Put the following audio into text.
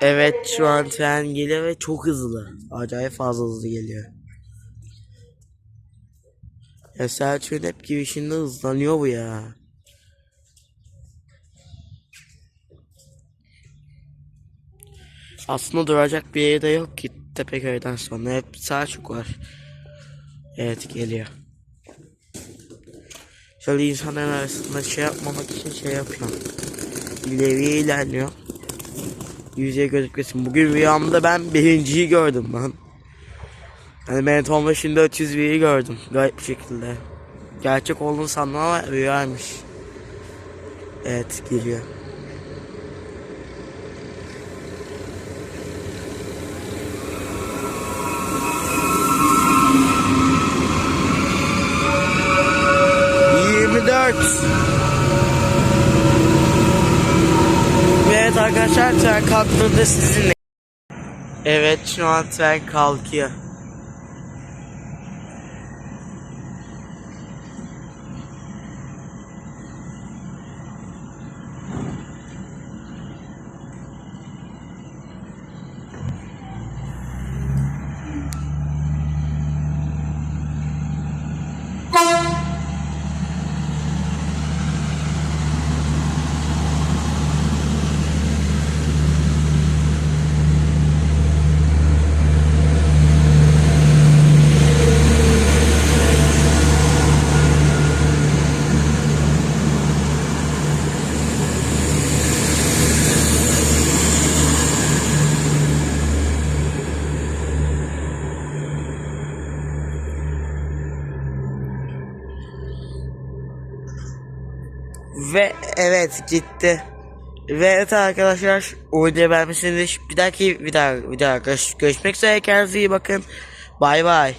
Evet şu an tren geliyor ve çok hızlı. Acayip fazla hızlı geliyor. Ya Selçuk'un hep girişinde hızlanıyor bu ya. Aslında duracak bir yeri de yok ki Tepeköy'den sonra. Hep Selçuk var. Evet geliyor. Şöyle insanların arasında şey yapmamak için şey yapıyorum. İleriye ilerliyor. Yüzeye gözükmesin. Bugün rüyamda ben birinciyi gördüm lan. Yani ben Tom 401'i gördüm. Garip bir şekilde. Gerçek olduğunu sandım ama rüyaymış. Evet geliyor. Yirmi dört. Evet arkadaşlar tren kalktığında sizinle. Evet şu an tren kalkıyor. Ve evet gitti. Ve evet arkadaşlar o videoyu beğenmişsiniz. Bir dahaki bir daha bir görüşmek üzere kendinize iyi bakın. Bay bay.